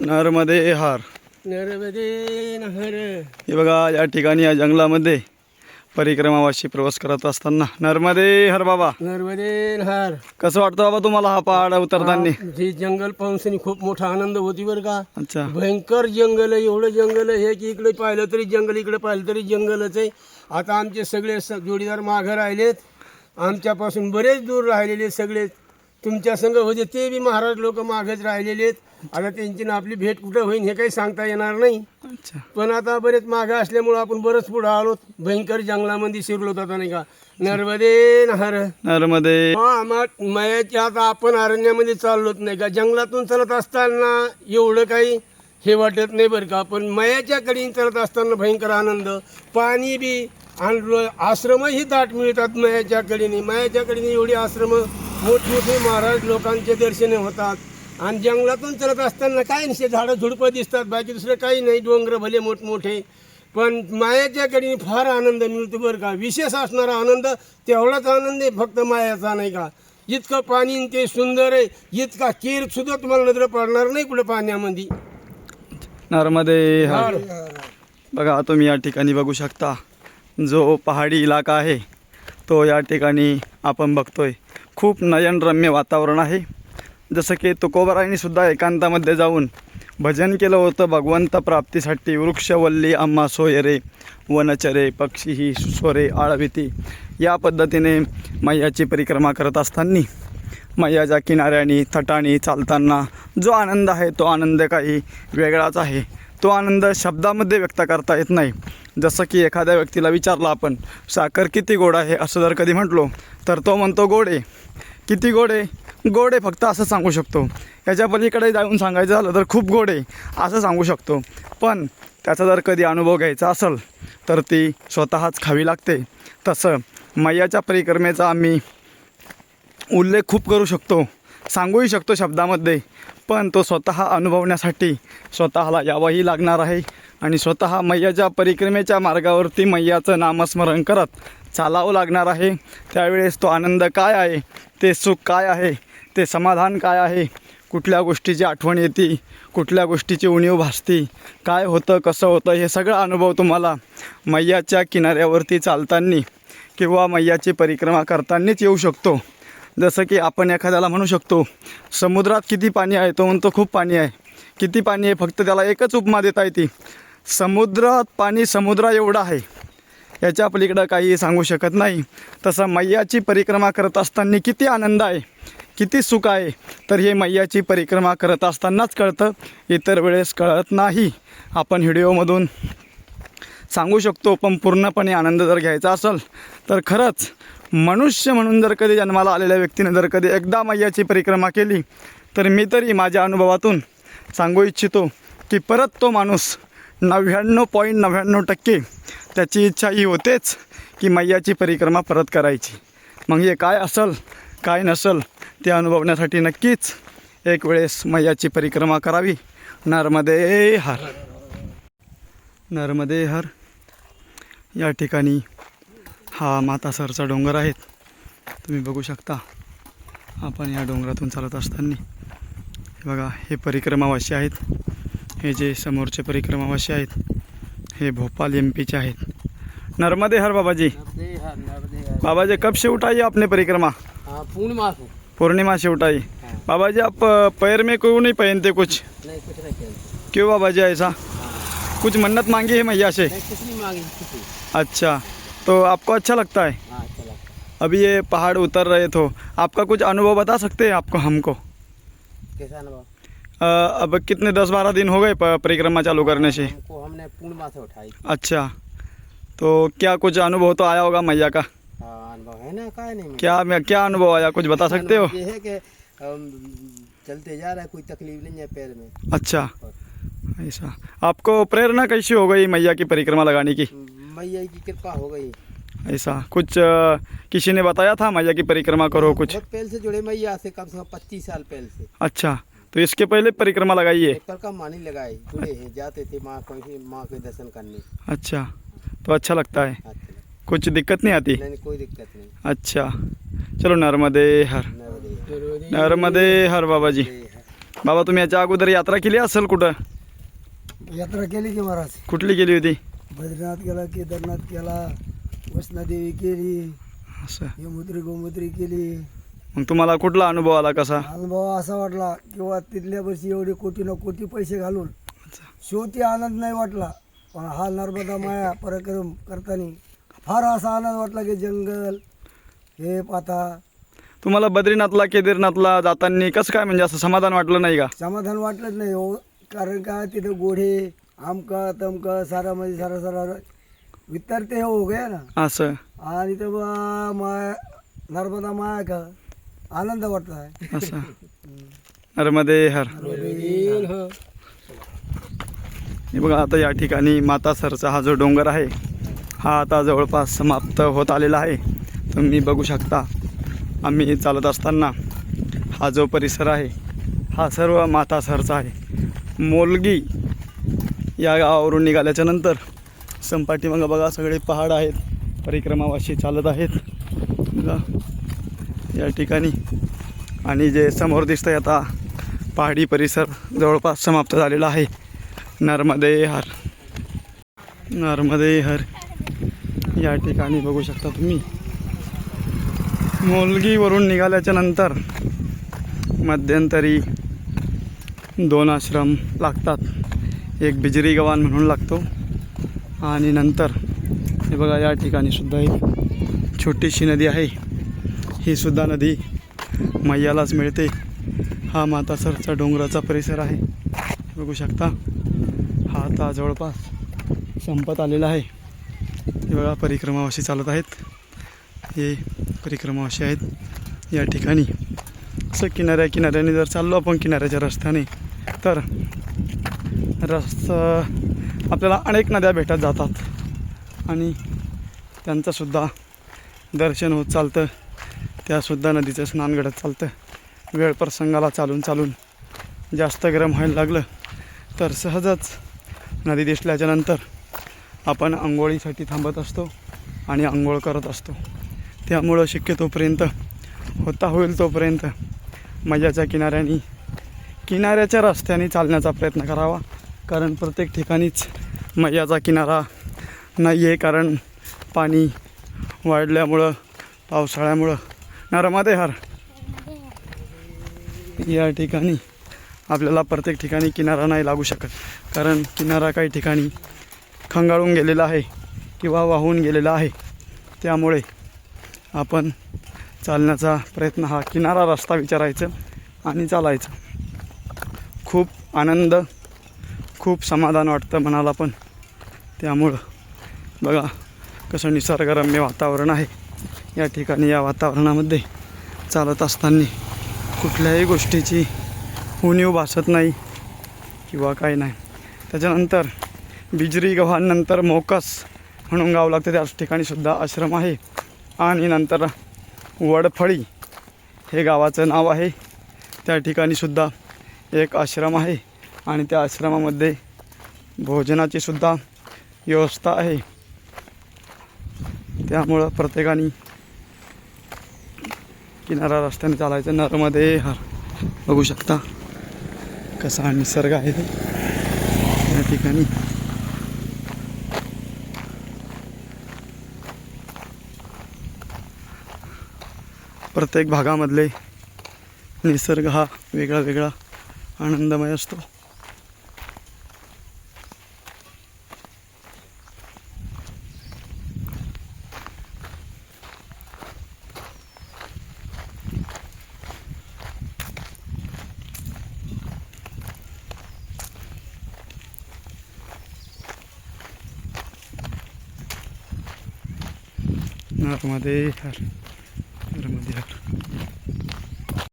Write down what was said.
नरमध्ये हार. नर्मदे नहर हे बघा या ठिकाणी या जंगलामध्ये परिक्रमावाशी प्रवास करत असताना नर्मदे हर बाबा. नर्मदे नहर कसं वाटतं बाबा तुम्हाला हा पहाड उतरताना हे जंगल पाहून खूप मोठा आनंद होती बरं का. अच्छा. भयंकर जंगल आहे एवढं जंगल आहे की इकडे पाहिलं तरी जंगल इकडे पाहिलं तरी जंगलच आहे. आता आमचे सगळे जोडीदार माघं राहिलेत आमच्यापासून बरेच दूर राहिलेले सगळे. तुमच्या संघ होते ते बी महाराज लोक मागच राहिलेले आहेत आता त्यांची ना आपली भेट कुठं होईल हे काही सांगता येणार नाही. अच्छा. पण आता बरेच मागं असल्यामुळं आपण बरंच पुढं आलो. भयंकर जंगलामध्ये शिरलो आता नाही का? नर्मदे नहर. नर्मदे. हा मग मयाच्या आता आपण अरण्यामध्ये चाललोच नाही का? जंगलातून चालत असताना एवढं काही हे वाटत नाही बरं का? पण मयाच्या कडीन चालत असताना भयंकर आनंद. पाणी बी आणि आश्रमही दाट मिळतात मयाच्या कडीने. मयाच्या कडीने एवढी आश्रम मोठमोठे महाराज लोकांचे दर्शने होतात. आणि जंगलातून चालत असताना काही नाही झाडं झुडपं दिसतात बाकी दुसरं काही नाही. डोंगर भले मोठमोठे. पण मायाच्या कडीने फार आनंद मिळतो बरं का. विशेष असणारा आनंद तेवढाच आनंद आहे फक्त मायाचा नाही का? इतकं पाणी ते सुंदर आहे. इतका केर सुद्धा तुम्हाला नजर पडणार नाही कुठं पाण्यामध्ये. नर्मदे हार. बघा तुम्ही या ठिकाणी बघू शकता. जो पहाडी इलाका आहे तो या ठिकाणी आपण बघतोय. खूप नयनरम्य वातावरण आहे. जसं की तुकोबरांनी सुद्धा एकांतामध्ये जाऊन भजन केलं होतं भगवंत प्राप्तीसाठी. वृक्षवल्ली आम्हा सोयरे वनचरे पक्षी ही स्वरे आळविती. या पद्धतीने मैयाची परिक्रमा करत असताना मैयाच्या किनाऱ्यानी तटानी चालताना जो आनंद आहे तो आनंद काही वेगळाच आहे. तो आनंद शब्दामध्ये व्यक्त करता येत नाही. जसं की एखाद्या व्यक्तीला विचारलं आपण साखर किती गोड आहे? असं जर कधी म्हटलो तर तो म्हणतो गोड आहे. किती गोड आहे? गोड आहे फक्त असं सांगू शकतो. याच्या पलीकडे जाऊन सांगायचं झालं तर खूप गोड आहे असं सांगू शकतो. पण त्याचा जर कधी अनुभव घ्यायचा असेल तर ती स्वतःच खावी लागते. तसं मैयाच्या परिक्रमेचा आम्ही उल्लेख खूप करू शकतो. सांगूही शकतो शब्दामध्ये पण तो स्वतः अनुभवण्यासाठी स्वतःला यावंही लागणार आहे. आणि स्वतः मैयाच्या परिक्रमेच्या मार्गावरती मैयाचं नामस्मरण करत चालावं लागणार आहे. त्यावेळेस तो आनंद काय आहे ते सुख काय आहे ते समाधान काय आहे? कुठल्या गोष्टीची आठवण येते? कुठल्या गोष्टीची उणीव भासते? काय होतं कसं होतं? हे सगळं अनुभव तुम्हाला मैयाच्या किनाऱ्यावरती चालताना किंवा मैयाची परिक्रमा करतानाच येऊ शकतो. जसं की आपण एखाद्याला म्हणू शकतो समुद्रात किती पाणी आहे? तो म्हणतो खूप पाणी आहे. किती पाणी आहे? फक्त त्याला एकच उपमा देता येते. समुद्रात पाणी समुद्रा एवढं आहे. याच्या पलीकडं काही सांगू शकत नाही. तसं मैयाची परिक्रमा करत असताना किती आनंद आहे. किती सुख आहे. तर हे मैयाची परिक्रमा करत असतानाच कळतं. इतर वेळेस कळत नाही. आपण व्हिडिओमधून सांगू शकतो पण पूर्णपणे आनंद जर घ्यायचा असेल तर खरंच मनुष्य म्हणून जर कधी जन्माला आलेल्या व्यक्तीने जर कधी एकदा मैयाची परिक्रमा केली तर मी तरी माझ्या अनुभवातून सांगू इच्छितो की परत तो माणूस नव्याण्णव पॉईंट नव्याण्णव टक्के त्याची इच्छा ही होतेच की मैयाची परिक्रमा परत करायची. मग हे काय असेल काय नसल ते अनुभवण्यासाठी नक्कीच एक वेळेस मैयाची परिक्रमा करावी. नर्मदे हर. नर्मदे हर. या ठिकाणी हा मातासरचा डोंगर आहेत तुम्ही बघू शकता आपण या डोंगरातून चालत असताना. हे बघा हे परिक्रमावासी आहेत. हे जे समोरचे परिक्रमावासी आहेत हे भोपाल एम पीचे आहेत. नर्मदे हर बाबाजी. बाबा जी कब से उठाई आपने परिक्रमा? हाँ पूर्णिमा को पूर्णिमा से उठाई बाबा जी आप पैर में क्यों नहीं पहनते कुछ? नहीं कुछ नहीं खेलते क्यों बाबा जी ऐसा? कुछ मन्नत मांगी है मैया से? नहीं कुछ नहीं मांगी अच्छा तो आपको अच्छा लगता है? हाँ चला अभी ये पहाड़ उतर रहे तो आपका कुछ अनुभव बता सकते हैं आपको हमको? कैसा अनुभव? अब कितने दस बारह दिन हो गए परिक्रमा चालू करने से? हमको हमने पूर्णिमा से उठाई। अच्छा तो क्या कुछ अनुभव तो आया होगा मैया का? हाँ अनुभव है ना? काय नहीं क्या मैं क्या अनुभव आया? कुछ बता सकते हो? ये है कि चलते जा रहा है कोई तकलीफ़ नहीं है पैर में। अच्छा। ऐसा। आपको प्रेरणा कैसी हो गई मैया की परिक्रमा लगाने की? मैया की कृपा हो गई। ऐसा। कुछ किसी ने बताया था मैया की परिक्रमा करो कुछ? बहुत पहले से जुड़े मैया से कम से कम पच्चीस साल पहले से। अच्छा। तो इसके पहले परिक्रमा लगाई है का मानी लगाए जुड़े हैं जाते थे माँ को माँ के दर्शन करने। अच्छा। तो अच्छा लगता है। अच्छा। कुछ दिक्कत नहीं आती? नहीं कोई दिक्कत नहीं। अच्छा। चलो नर्मदे हर। नर्मदे नर्मदे हर बाबा जी। बाबा तुम्ही याच्या अगोदर यात्रा केली असेल कुठं? यात्रा केली की महाराज? कुठली केली होती? बद्रीनाथ केला केदारनाथ केला वैष्णोदेवी केली असं. यमुत्री गोमुत्री केली. मग तुम्हाला कुठला अनुभव आला कसा? अनुभव असा वाटला किंवा तिथल्या वर्षी एवढे कोटी न कोटी पैसे घालून. शेवटी आनंद नाही वाटला. पण हा नर्मदा माया पराक्रम करताना फार असा आनंद वाटला की जंगल हे पाता तुम्हाला बद्रीनाथला केदारनाथला जाताना कसं काय म्हणजे असं समाधान वाटलं नाही का? समाधान वाटलंच नाही हो. कारण का तिथं गोढे आमका तमका सारा म्हणजे सारा सारा वितरते हो गया ना. असं. आणि तेव्हा माया नर्मदा माया का आनंद वाटत आहे असं. नर्मदे हर. हा. बघा आता या ठिकाणी मातासरचा हा जो डोंगर आहे हा आता जवळपास समाप्त होत आलेला आहे. तुम्ही बघू शकता आम्ही चालत असताना हा जो परिसर आहे हा सर्व मातासरचा आहे. मोलगी या गावावरून निघाल्याच्या नंतर संपाटी मग बघा सगळे पहाड आहेत परिक्रमावाशी चालत आहेत. या ठिकाणी. आणि जे समोर दिसतंय आता पहाडी परिसर जवळपास समाप्त झालेला आहे. नर्मदे हर. नर्मदे हर. या ठिकाणी बघू शकता तुम्ही. मोलगीवरून निघाल्याच्या नंतर मध्यंतरी दोन आश्रम लागतात. एक बिजरी गवान म्हणून लागतो आणि नंतर हे बघा या ठिकाणी सुद्धा एक छोटीशी नदी आहे. ही सुद्धा नदी मैयालाच मिळते. हा मातासरचा डोंगराचा परिसर आहे. बघू शकता हा आता जवळपास संपत आलेला आहे. हे बघा परिक्रमावाशी चालत आहेत. हे परिक्रमावाशी आहेत या ठिकाणी. असं किनाऱ्या किनाऱ्याने जर चाललो आपण किनाऱ्याच्या रस्त्याने तर रस्ता आपल्याला अनेक नद्या भेटत जातात. आणि त्यांचंसुद्धा दर्शन होत चालतं. त्यासुद्धा नदीचं स्नान घडत चालतं. वेळ प्रसंगाला चालून चालून जास्त गरम व्हायला लागलं तर सहजच नदी दिसल्याच्यानंतर आपण आंघोळीसाठी थांबत असतो आणि आंघोळ करत असतो. त्यामुळं शक्यतोपर्यंत होता होईल तोपर्यंत मजाच्या किनाऱ्याने किनाऱ्याच्या रस्त्याने चालण्याचा प्रयत्न करावा. कारण प्रत्येक ठिकाणीच मजाचा किनारा नाही आहे कारण पाणी वाढल्यामुळं पावसाळ्यामुळं. नर्मदे हर. या ठिकाणी आपल्याला प्रत्येक ठिकाणी किनारा नाही लागू शकत. कारण किनारा काही ठिकाणी खंगाळून गेलेला आहे किंवा वाहून गेलेला आहे. त्यामुळे आपण चालण्याचा प्रयत्न हा किनारा रस्ता विचारायचं आणि चालायचं. खूप आनंद खूप समाधान वाटतं मनाला पण. त्यामुळं बघा कसं निसर्गरम्य वातावरण आहे. या ठिकाणी या वातावरणामध्ये चालत असताना कुठल्याही गोष्टीची उणीव भासत नाही किंवा काही नाही. त्याच्यानंतर बिजरी गव्हानंतर मोकस म्हणून गाव लागतं. त्याच ठिकाणी सुद्धा आश्रम आहे. आणि नंतर वडफळी हे गावाचं नाव आहे. त्या ठिकाणी सुद्धा एक आश्रम आहे. आणि त्या आश्रमामध्ये भोजनाची सुद्धा व्यवस्था आहे. त्यामुळं प्रत्येकाने किनारा रस्त्याने चालायचं. नर्मदे हर. बघू शकता कसा निसर्ग आहे. या ठिकाणी प्रत्येक भागामधले निसर्ग हा वेगळा वेगळा आनंदमय असतो. नर्मदे हर नर्मदे हर